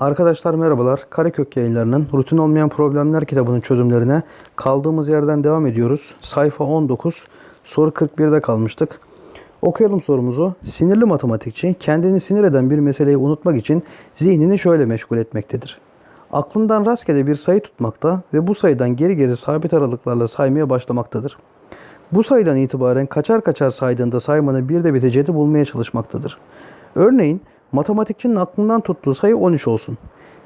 Arkadaşlar merhabalar. Karekök yayınlarının rutin olmayan problemler kitabının çözümlerine kaldığımız yerden devam ediyoruz. Sayfa 19, soru 41'de kalmıştık. Okuyalım sorumuzu. Sinirli matematikçi kendini sinir eden bir meseleyi unutmak için zihnini şöyle meşgul etmektedir. Aklından rastgele bir sayı tutmakta ve bu sayıdan geri geri sabit aralıklarla saymaya başlamaktadır. Bu sayıdan itibaren kaçar kaçar saydığında saymanın bir de biteceğini bulmaya çalışmaktadır. Örneğin matematikçinin aklından tuttuğu sayı 13 olsun.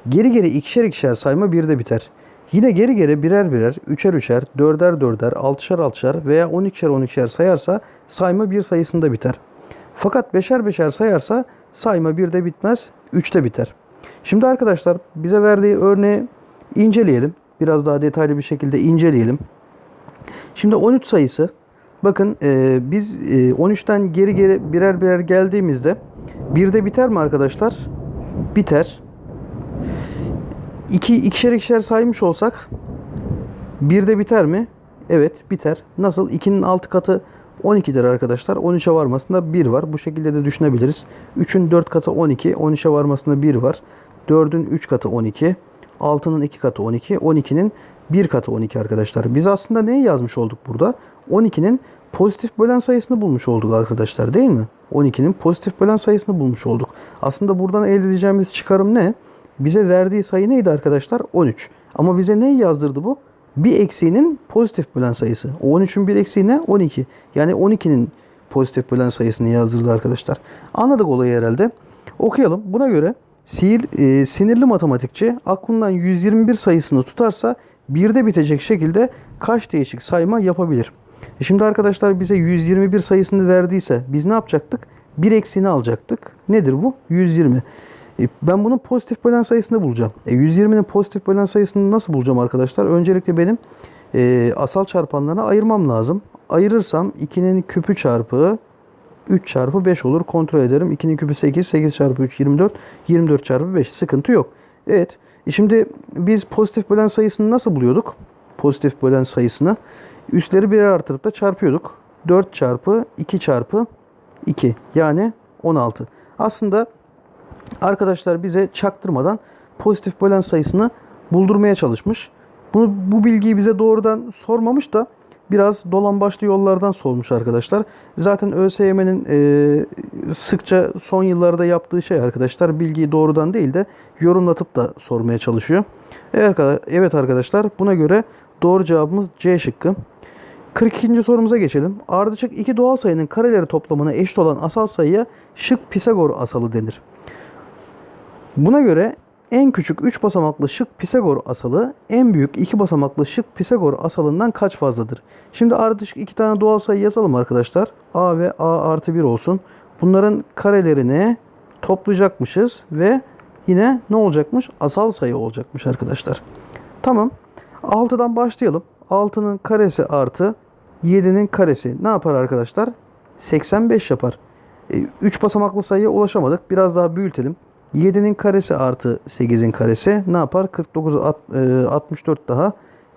Geri geri ikişer ikişer sayma bir de biter. Yine geri geri birer birer, üçer üçer, dörder dörder, altışar altışar veya on ikişer on ikişer sayarsa sayma bir sayısında biter. Fakat beşer beşer sayarsa sayma bir de bitmez, üçte biter. Şimdi arkadaşlar bize verdiği örneği inceleyelim. Biraz daha detaylı bir şekilde inceleyelim. Şimdi 13 sayısı bakın e, biz e, 13'ten geri geri birer birer geldiğimizde bir de biter mi arkadaşlar? Biter. 2 ikişer ikişer saymış olsak bir de biter mi? Evet biter. Nasıl? 2'nin 6 katı 12'dir arkadaşlar. 13'e varmasında 1 var. Bu şekilde de düşünebiliriz. 3'ün 4 katı 12. 13'e varmasında 1 var. 4'ün 3 katı 12. 6'nın 2 katı 12. 12'nin 1 katı 12 arkadaşlar. Biz aslında neyi yazmış olduk burada? 12'nin pozitif bölen sayısını bulmuş olduk arkadaşlar değil mi? 12'nin pozitif bölen sayısını bulmuş olduk. Aslında buradan elde edeceğimiz çıkarım ne? Bize verdiği sayı neydi arkadaşlar? 13. Ama bize neyi yazdırdı bu? Bir eksiğinin pozitif bölen sayısı. O 13'ün bir eksiği ne? 12. Yani 12'nin pozitif bölen sayısını yazdırdı arkadaşlar. Anladık olayı herhalde. Okuyalım. Buna göre sihir, e, sinirli matematikçi aklından 121 sayısını tutarsa birde bitecek şekilde kaç değişik sayma yapabilir? E şimdi arkadaşlar bize 121 sayısını verdiyse biz ne yapacaktık? Bir eksiğini alacaktık. Nedir bu? 120. E, Ben bunun pozitif bölen sayısını bulacağım. E 120'nin pozitif bölen sayısını nasıl bulacağım arkadaşlar? Öncelikle benim e, asal çarpanlarına ayırmam lazım. Ayırırsam 2'nin küpü çarpı 3 çarpı 5 olur. Kontrol ederim. 2'nin küpü 8. 8 çarpı 3 24. 24 çarpı 5. Sıkıntı yok. Evet. E şimdi biz pozitif bölen sayısını nasıl buluyorduk? Pozitif bölen sayısını. Üstleri birer artırıp da çarpıyorduk. 4 çarpı 2 çarpı 2. Yani 16. Aslında arkadaşlar bize çaktırmadan pozitif bölen sayısını buldurmaya çalışmış. Bunu, bu bilgiyi bize doğrudan sormamış da biraz dolan başlı yollardan sormuş arkadaşlar. Zaten ÖSYM'nin e, sıkça son yıllarda yaptığı şey arkadaşlar bilgiyi doğrudan değil de yorumlatıp da sormaya çalışıyor. Evet arkadaşlar buna göre doğru cevabımız C şıkkı. 42. sorumuza geçelim. Ardışık iki doğal sayının kareleri toplamına eşit olan asal sayıya şık Pisagor asalı denir. Buna göre en küçük 3 basamaklı şık Pisagor asalı en büyük 2 basamaklı şık Pisagor asalından kaç fazladır? Şimdi ardışık iki tane doğal sayı yazalım arkadaşlar. A ve A artı 1 olsun. Bunların karelerini toplayacakmışız ve yine ne olacakmış? Asal sayı olacakmış arkadaşlar. Tamam. 6'dan başlayalım. 6'nın karesi artı 7'nin karesi ne yapar arkadaşlar? 85 yapar. 3 basamaklı sayıya ulaşamadık. Biraz daha büyütelim. 7'nin karesi artı 8'in karesi ne yapar? 49 alt- e, 64 daha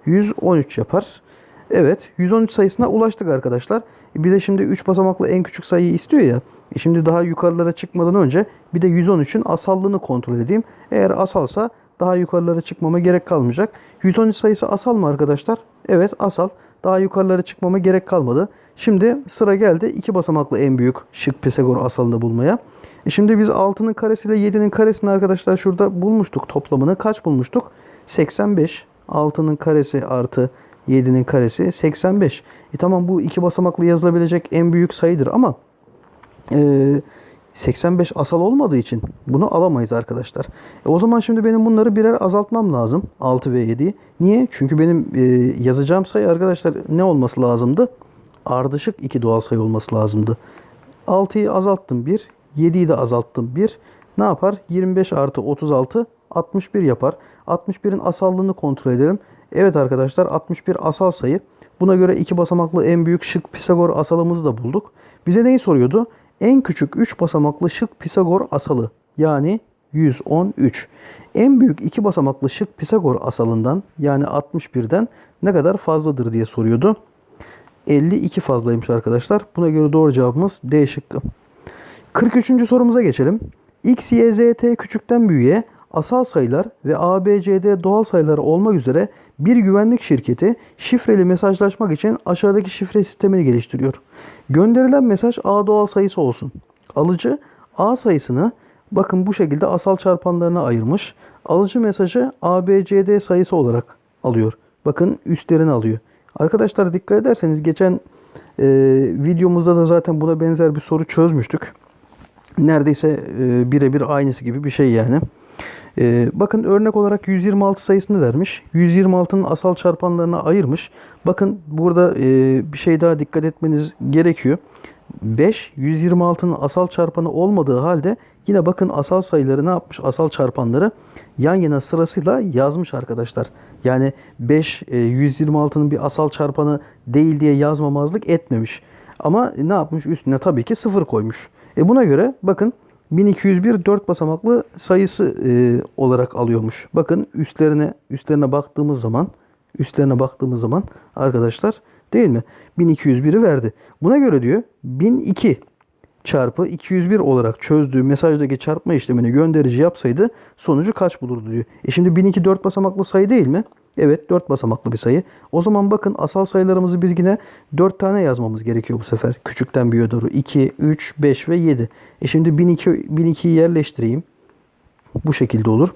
113 yapar. Evet 113 sayısına ulaştık arkadaşlar. E, Bize şimdi 3 basamaklı en küçük sayıyı istiyor ya. E, Şimdi daha yukarılara çıkmadan önce bir de 113'ün asallığını kontrol edeyim. Eğer asalsa daha yukarılara çıkmama gerek kalmayacak. 113 sayısı asal mı arkadaşlar? Evet asal. Daha yukarılara çıkmama gerek kalmadı. Şimdi sıra geldi 2 basamaklı en büyük şık Pisagor asalını bulmaya. E şimdi biz 6'nın karesiyle 7'nin karesini arkadaşlar şurada bulmuştuk toplamını. Kaç bulmuştuk? 85. 6'nın karesi artı 7'nin karesi 85. E tamam bu iki basamaklı yazılabilecek en büyük sayıdır ama e, 85 asal olmadığı için bunu alamayız arkadaşlar. E o zaman şimdi benim bunları birer azaltmam lazım. 6 ve 7'yi. Niye? Çünkü benim e, yazacağım sayı arkadaşlar ne olması lazımdı? Ardışık iki doğal sayı olması lazımdı. 6'yı azalttım 1. 7'yi de azalttım 1. Ne yapar? 25 artı 36 61 yapar. 61'in asallığını kontrol edelim. Evet arkadaşlar 61 asal sayı. Buna göre iki basamaklı en büyük şık Pisagor asalımızı da bulduk. Bize neyi soruyordu? En küçük 3 basamaklı şık Pisagor asalı yani 113. En büyük iki basamaklı şık Pisagor asalından yani 61'den ne kadar fazladır diye soruyordu. 52 fazlaymış arkadaşlar. Buna göre doğru cevabımız D şıkkı. 43. sorumuza geçelim. X, Y, Z, T küçükten büyüğe asal sayılar ve ABCD doğal sayılar olmak üzere bir güvenlik şirketi şifreli mesajlaşmak için aşağıdaki şifre sistemini geliştiriyor. Gönderilen mesaj A doğal sayısı olsun. Alıcı A sayısını bakın bu şekilde asal çarpanlarına ayırmış. Alıcı mesajı ABCD sayısı olarak alıyor. Bakın üstlerini alıyor. Arkadaşlar dikkat ederseniz geçen e, videomuzda da zaten buna benzer bir soru çözmüştük. Neredeyse e, birebir aynısı gibi bir şey yani. E, bakın örnek olarak 126 sayısını vermiş. 126'nın asal çarpanlarına ayırmış. Bakın burada e, bir şey daha dikkat etmeniz gerekiyor. 5 126'nın asal çarpanı olmadığı halde yine bakın asal sayıları ne yapmış? Asal çarpanları yan yana sırasıyla yazmış arkadaşlar. Yani 5 e, 126'nın bir asal çarpanı değil diye yazmamazlık etmemiş. Ama ne yapmış? Üstüne tabii ki 0 koymuş. E buna göre bakın 1201 4 basamaklı sayısı e, olarak alıyormuş. Bakın üstlerine üstlerine baktığımız zaman üstlerine baktığımız zaman arkadaşlar değil mi? 1201'i verdi. Buna göre diyor 1002 çarpı 201 olarak çözdüğü mesajdaki çarpma işlemini gönderici yapsaydı sonucu kaç bulurdu diyor. E şimdi 1002 4 basamaklı sayı değil mi? Evet 4 basamaklı bir sayı. O zaman bakın asal sayılarımızı biz yine 4 tane yazmamız gerekiyor bu sefer. Küçükten büyüğe doğru. 2, 3, 5 ve 7. E şimdi 1002, 1002'yi yerleştireyim. Bu şekilde olur.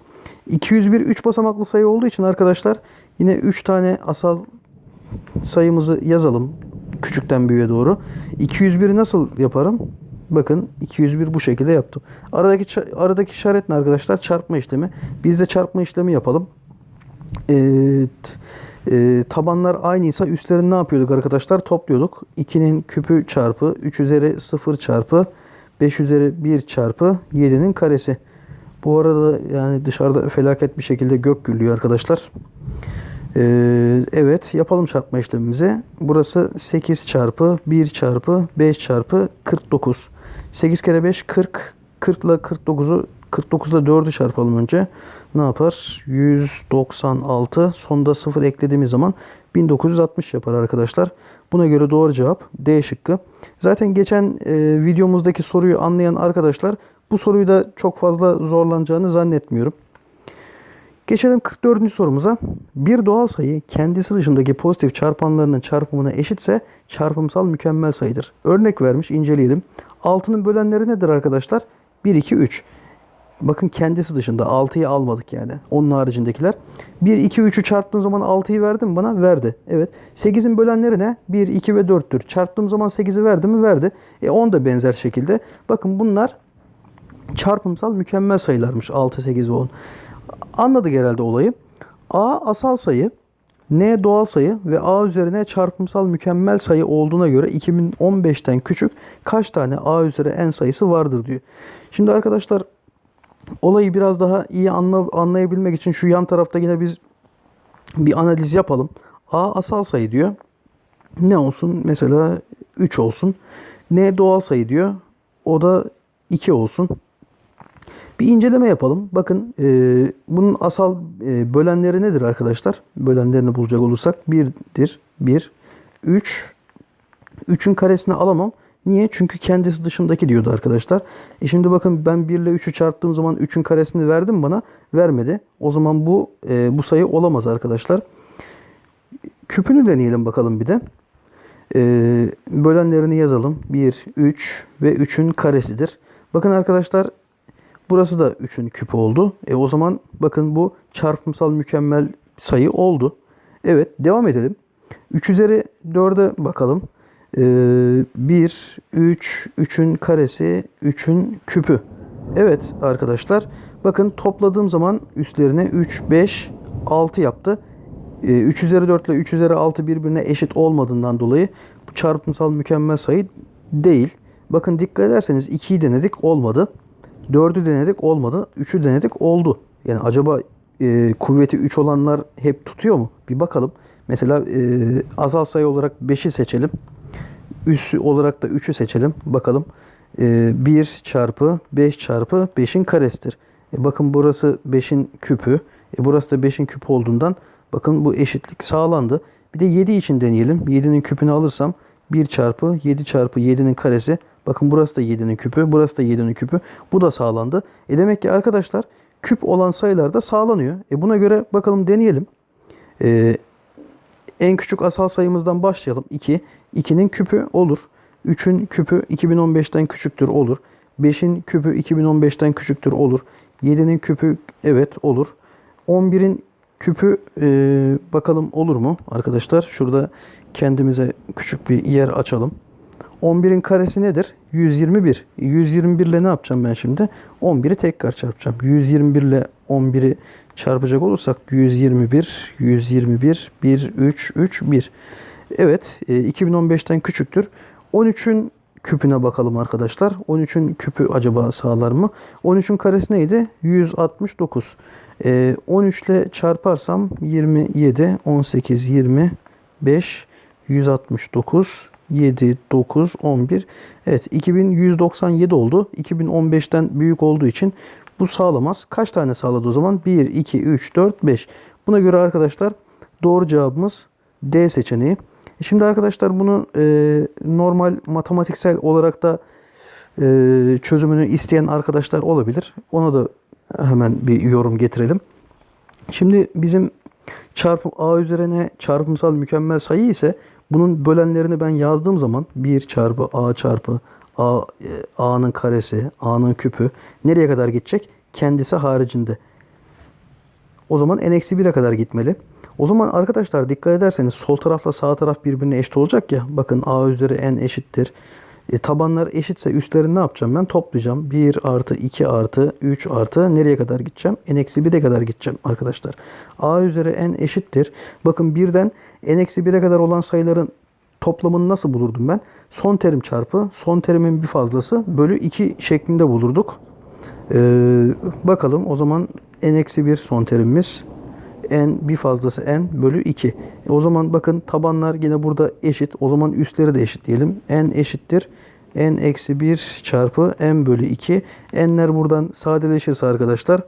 201 3 basamaklı sayı olduğu için arkadaşlar yine 3 tane asal sayımızı yazalım. Küçükten büyüğe doğru. 201'i nasıl yaparım? Bakın 201 bu şekilde yaptım. Aradaki aradaki işaret ne arkadaşlar? Çarpma işlemi. Biz de çarpma işlemi yapalım. Evet. E, tabanlar aynıysa üstlerini ne yapıyorduk arkadaşlar? Topluyorduk. 2'nin küpü çarpı 3 üzeri 0 çarpı 5 üzeri 1 çarpı 7'nin karesi. Bu arada yani dışarıda felaket bir şekilde gök gürlüyor arkadaşlar. Ee, evet yapalım çarpma işlemimizi. Burası 8 çarpı 1 çarpı 5 çarpı 49. 8 kere 5 40. 40 ile 49'u 49 ile 4'ü çarpalım önce. Ne yapar? 196. Sonda 0 eklediğimiz zaman 1960 yapar arkadaşlar. Buna göre doğru cevap D şıkkı. Zaten geçen e, videomuzdaki soruyu anlayan arkadaşlar bu soruyu da çok fazla zorlanacağını zannetmiyorum. Geçelim 44. sorumuza. Bir doğal sayı kendisi dışındaki pozitif çarpanlarının çarpımına eşitse çarpımsal mükemmel sayıdır. Örnek vermiş inceleyelim. 6'nın bölenleri nedir arkadaşlar? 1, 2, 3. Bakın kendisi dışında 6'yı almadık yani. Onun haricindekiler. 1, 2, 3'ü çarptığım zaman 6'yı verdi mi bana? Verdi. Evet. 8'in bölenleri ne? 1, 2 ve 4'tür. Çarptığım zaman 8'i verdi mi? Verdi. E 10 da benzer şekilde. Bakın bunlar çarpımsal mükemmel sayılarmış. 6, 8 ve 10. Anladık herhalde olayı. A asal sayı, N doğal sayı ve A üzerine çarpımsal mükemmel sayı olduğuna göre 2015'ten küçük kaç tane A üzeri n sayısı vardır diyor. Şimdi arkadaşlar olayı biraz daha iyi anla, anlayabilmek için şu yan tarafta yine biz bir analiz yapalım. A asal sayı diyor. Ne olsun? Mesela 3 olsun. N doğal sayı diyor. O da 2 olsun. Bir inceleme yapalım. Bakın e, bunun asal e, bölenleri nedir arkadaşlar? Bölenlerini bulacak olursak 1'dir. 1, 3. 3'ün karesini alamam. Niye? Çünkü kendisi dışındaki diyordu arkadaşlar. E şimdi bakın ben 1 ile 3'ü çarptığım zaman 3'ün karesini verdim bana. Vermedi. O zaman bu e, bu sayı olamaz arkadaşlar. Küpünü deneyelim bakalım bir de. E, bölenlerini yazalım. 1, 3 ve 3'ün karesidir. Bakın arkadaşlar Burası da 3'ün küpü oldu. E o zaman bakın bu çarpımsal mükemmel sayı oldu. Evet devam edelim. 3 üzeri 4'e bakalım. Ee, 1, 3, 3'ün karesi, 3'ün küpü. Evet arkadaşlar. Bakın topladığım zaman üstlerine 3, 5, 6 yaptı. Ee, 3 üzeri 4 ile 3 üzeri 6 birbirine eşit olmadığından dolayı çarpımsal mükemmel sayı değil. Bakın dikkat ederseniz 2'yi denedik olmadı. 4'ü denedik olmadı. 3'ü denedik oldu. Yani acaba e, kuvveti 3 olanlar hep tutuyor mu? Bir bakalım. Mesela e, asal sayı olarak 5'i seçelim. Üssü olarak da 3'ü seçelim. Bakalım. E, 1 çarpı 5 çarpı 5'in karesidir. E, bakın burası 5'in küpü. E, burası da 5'in küpü olduğundan bakın bu eşitlik sağlandı. Bir de 7 için deneyelim. 7'nin küpünü alırsam 1 çarpı 7 çarpı 7'nin karesi Bakın burası da 7'nin küpü. Burası da 7'nin küpü. Bu da sağlandı. E demek ki arkadaşlar küp olan sayılar da sağlanıyor. E buna göre bakalım deneyelim. E, en küçük asal sayımızdan başlayalım. 2. 2'nin küpü olur. 3'ün küpü 2015'ten küçüktür olur. 5'in küpü 2015'ten küçüktür olur. 7'nin küpü evet olur. 11'in küpü e, bakalım olur mu arkadaşlar? Şurada kendimize küçük bir yer açalım. 11'in karesi nedir? 121. 121 ile ne yapacağım ben şimdi? 11'i tekrar çarpacağım. 121 ile 11'i çarpacak olursak 121, 121, 1, 3, 3, 1. Evet, e, 2015'ten küçüktür. 13'ün küpüne bakalım arkadaşlar. 13'ün küpü acaba sağlar mı? 13'ün karesi neydi? 169. E, 13 ile çarparsam 27, 18, 25, 169, 7, 9, 11. Evet 2197 oldu. 2015'ten büyük olduğu için bu sağlamaz. Kaç tane sağladı o zaman? 1, 2, 3, 4, 5. Buna göre arkadaşlar doğru cevabımız D seçeneği. Şimdi arkadaşlar bunu e, normal matematiksel olarak da e, çözümünü isteyen arkadaşlar olabilir. Ona da hemen bir yorum getirelim. Şimdi bizim çarpım a üzerine çarpımsal mükemmel sayı ise bunun bölenlerini ben yazdığım zaman 1 çarpı a çarpı a e, a'nın karesi, a'nın küpü nereye kadar gidecek? Kendisi haricinde. O zaman n-1'e kadar gitmeli. O zaman arkadaşlar dikkat ederseniz sol tarafla sağ taraf birbirine eşit olacak ya. Bakın a üzeri n eşittir. E, tabanlar eşitse üstlerini ne yapacağım ben? Toplayacağım. 1 artı 2 artı 3 artı nereye kadar gideceğim? n-1'e kadar gideceğim arkadaşlar. a üzeri n eşittir. Bakın birden n-1'e kadar olan sayıların toplamını nasıl bulurdum ben? Son terim çarpı son terimin bir fazlası bölü 2 şeklinde bulurduk. Ee, bakalım o zaman n-1 son terimimiz n bir fazlası n bölü 2. E o zaman bakın tabanlar yine burada eşit. O zaman üstleri de eşit diyelim. n eşittir. n eksi 1 çarpı n bölü 2. n'ler buradan sadeleşirse arkadaşlar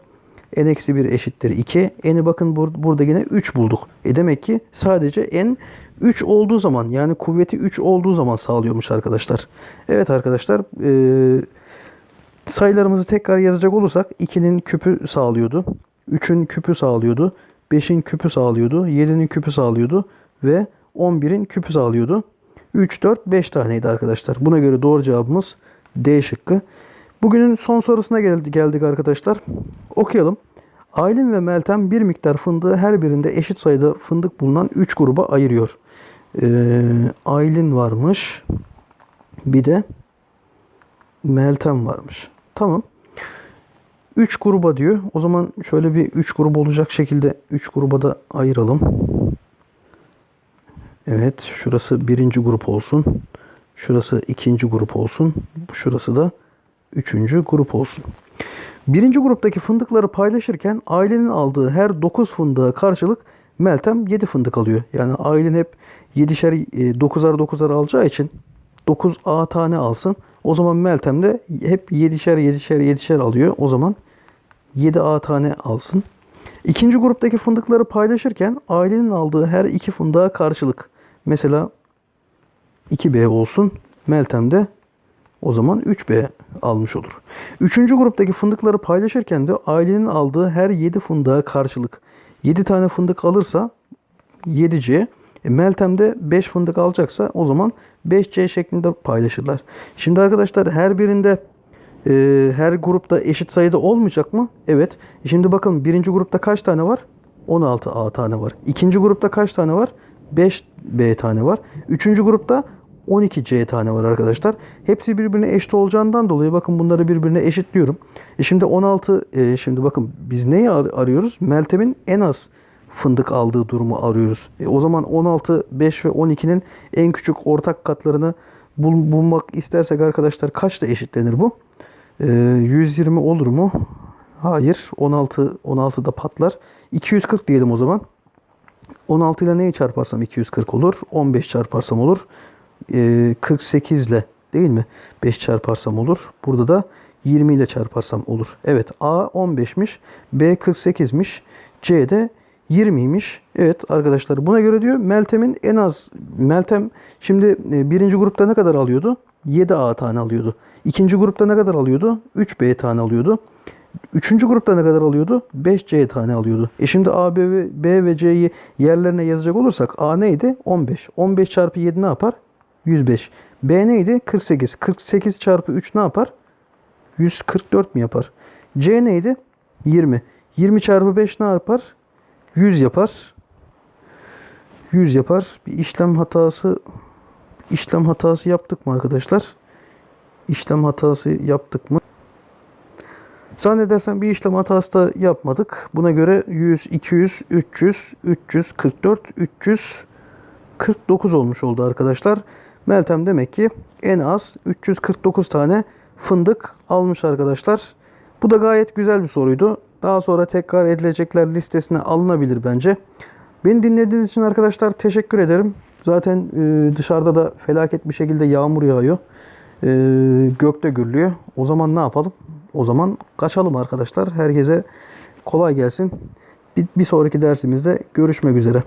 n eksi 1 eşittir 2. n'i bakın bur burada yine 3 bulduk. E demek ki sadece n 3 olduğu zaman yani kuvveti 3 olduğu zaman sağlıyormuş arkadaşlar. Evet arkadaşlar e, sayılarımızı tekrar yazacak olursak 2'nin küpü sağlıyordu. 3'ün küpü sağlıyordu. 5'in küpü sağlıyordu. 7'nin küpü sağlıyordu. Ve 11'in küpü sağlıyordu. 3, 4, 5 taneydi arkadaşlar. Buna göre doğru cevabımız D şıkkı. Bugünün son sorusuna geldik, arkadaşlar. Okuyalım. Aylin ve Meltem bir miktar fındığı her birinde eşit sayıda fındık bulunan 3 gruba ayırıyor. Ee, Aylin varmış. Bir de Meltem varmış. Tamam. 3 gruba diyor. O zaman şöyle bir 3 grup olacak şekilde 3 gruba da ayıralım. Evet. Şurası birinci grup olsun. Şurası ikinci grup olsun. Şurası da üçüncü grup olsun. Birinci gruptaki fındıkları paylaşırken ailenin aldığı her 9 fındığa karşılık Meltem 7 fındık alıyor. Yani ailen hep 7'şer 9'ar 9'ar alacağı için 9 A tane alsın. O zaman Meltem de hep 7'şer 7'şer 7'şer alıyor. O zaman 7 A tane alsın. İkinci gruptaki fındıkları paylaşırken ailenin aldığı her iki fındığa karşılık. Mesela 2B olsun. Meltem de o zaman 3B almış olur. Üçüncü gruptaki fındıkları paylaşırken de ailenin aldığı her 7 fındığa karşılık. 7 tane fındık alırsa 7C. E, Meltem de 5 fındık alacaksa o zaman 5C şeklinde paylaşırlar. Şimdi arkadaşlar her birinde e, her grupta eşit sayıda olmayacak mı? Evet. Şimdi bakın birinci grupta kaç tane var? 16 A tane var. İkinci grupta kaç tane var? 5 B tane var. Üçüncü grupta 12 C tane var arkadaşlar. Hepsi birbirine eşit olacağından dolayı bakın bunları birbirine eşitliyorum. E şimdi 16 e, şimdi bakın biz neyi ar- arıyoruz? Meltem'in en az fındık aldığı durumu arıyoruz. E, o zaman 16, 5 ve 12'nin en küçük ortak katlarını bul- bulmak istersek arkadaşlar kaçla eşitlenir bu? E, 120 olur mu? Hayır. 16 16 da patlar. 240 diyelim o zaman. 16 ile neyi çarparsam 240 olur. 15 çarparsam olur. Ee, 48 ile değil mi? 5 çarparsam olur. Burada da 20 ile çarparsam olur. Evet A 15'miş. B 48'miş. C de 20'ymiş. Evet arkadaşlar buna göre diyor Meltem'in en az Meltem şimdi e, birinci grupta ne kadar alıyordu? 7 A tane alıyordu. İkinci grupta ne kadar alıyordu? 3 B tane alıyordu. Üçüncü grupta ne kadar alıyordu? 5C tane alıyordu. E şimdi A, B ve, B ve C'yi yerlerine yazacak olursak A neydi? 15. 15 çarpı 7 ne yapar? 105. B neydi? 48. 48 çarpı 3 ne yapar? 144 mi yapar? C neydi? 20. 20 çarpı 5 ne yapar? 100 yapar. 100 yapar. Bir işlem hatası işlem hatası yaptık mı arkadaşlar? İşlem hatası yaptık mı? Zannedersem bir işlem hatası da yapmadık. Buna göre 100, 200, 300, 344, 349 olmuş oldu arkadaşlar. Meltem demek ki en az 349 tane fındık almış arkadaşlar. Bu da gayet güzel bir soruydu. Daha sonra tekrar edilecekler listesine alınabilir bence. Beni dinlediğiniz için arkadaşlar teşekkür ederim. Zaten e, dışarıda da felaket bir şekilde yağmur yağıyor. E, gökte gürlüyor. O zaman ne yapalım? O zaman kaçalım arkadaşlar. Herkese kolay gelsin. Bir, bir sonraki dersimizde görüşmek üzere.